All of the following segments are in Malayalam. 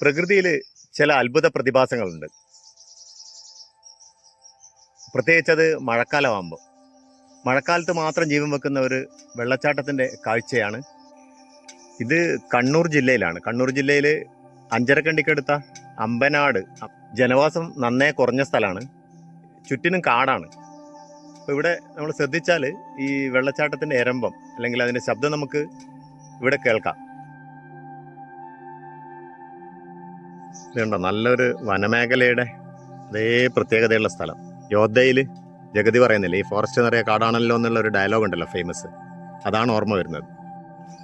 പ്രകൃതിയിൽ ചില അത്ഭുത പ്രതിഭാസങ്ങളുണ്ട്. പ്രത്യേകിച്ച് അത് മഴക്കാലമാകുമ്പോൾ. മഴക്കാലത്ത് മാത്രം ജീവൻ വെക്കുന്ന ഒരു വെള്ളച്ചാട്ടത്തിന്റെ കാഴ്ചയാണ്. ഇത് കണ്ണൂർ ജില്ലയിലാണ്. കണ്ണൂർ ജില്ലയിൽ അഞ്ചരക്കണ്ടിക്കടുത്ത അമ്പനാട് ജനവാസം നന്നേ കുറഞ്ഞ സ്ഥലമാണ്. ചുറ്റിനും കാടാണ്. അപ്പോൾ ഇവിടെ നമ്മൾ ശ്രദ്ധിച്ചാൽ ഈ വെള്ളച്ചാട്ടത്തിന്റെ എരമ്പം അല്ലെങ്കിൽ അതിന്റെ ശബ്ദം നമുക്ക് ഇവിടെ കേൾക്കാം. ഇതുണ്ടോ? നല്ലൊരു വനമേഖലയുടെ അതേ പ്രത്യേകതയുള്ള സ്ഥലം. യോദ്ധയിൽ ജഗതി പറയുന്നില്ല ഈ ഫോറസ്റ്റ് നിറയെ കാടാണല്ലോ എന്നുള്ള ഒരു ഡയലോഗ് ഉണ്ടല്ലോ ഫേമസ് അതാണ് ഓർമ്മ വരുന്നത്.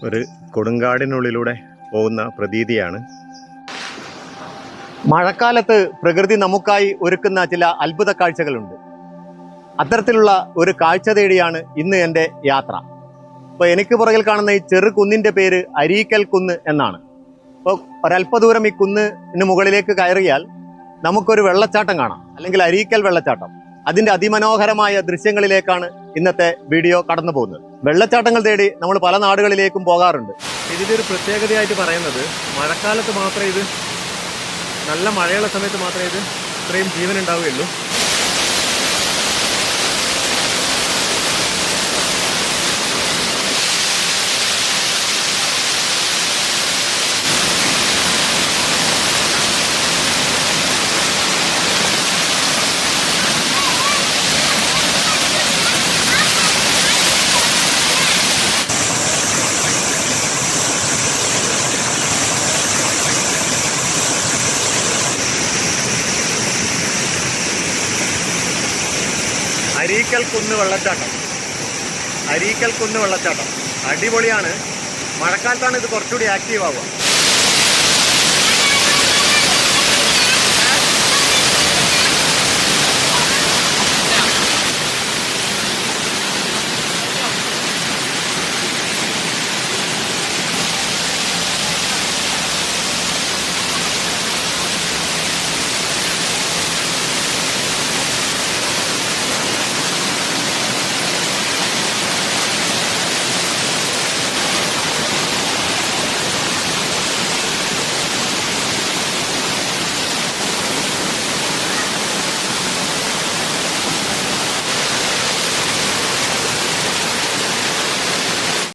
ഒരു കൊടുങ്കാടിനുള്ളിലൂടെ പോകുന്ന പ്രതീതിയാണ്. മഴക്കാലത്ത് പ്രകൃതി നമുക്കായി ഒരുക്കുന്ന ചില അത്ഭുത കാഴ്ചകളുണ്ട്. അത്തരത്തിലുള്ള ഒരു കാഴ്ച തേടിയാണ് ഇന്ന് എന്റെ യാത്ര. അപ്പോൾ എനിക്ക് പുറകിൽ കാണുന്ന ഈ ചെറു കുന്നിന്റെ പേര് അരീക്കൽ കുന്ന് എന്നാണ്. അപ്പോൾ ഒരല്പ ദൂരം ഈ കുന്നിന് മുകളിലേക്ക് കയറിയാൽ നമുക്കൊരു വെള്ളച്ചാട്ടം കാണാം അല്ലെങ്കിൽ അരീക്കൽ വെള്ളച്ചാട്ടം. അതിന്റെ അതിമനോഹരമായ ദൃശ്യങ്ങളിലേക്കാണ് ഇന്നത്തെ വീഡിയോ കടന്നു പോകുന്നത്. വെള്ളച്ചാട്ടങ്ങൾ തേടി നമ്മൾ പല നാടുകളിലേക്കും പോകാറുണ്ട്. ഇതിന്റെ ഒരു പ്രത്യേകതയായിട്ട് പറയുന്നത് മഴക്കാലത്ത് മാത്രമേ ഇത് നല്ല മഴയുള്ള സമയത്ത് മാത്രമേ ഇത് ഇത്രയും ജീവൻ ഉണ്ടാവുകയുള്ളൂ അരീക്കൽ കുന്ന് വെള്ളച്ചാട്ടം. അരീക്കൽ കുന്ന് വെള്ളച്ചാട്ടം. അടിപൊളിയാണ്. മഴക്കാലത്താണ് ഇത് കുറച്ചുകൂടി ആക്റ്റീവ് ആവുക.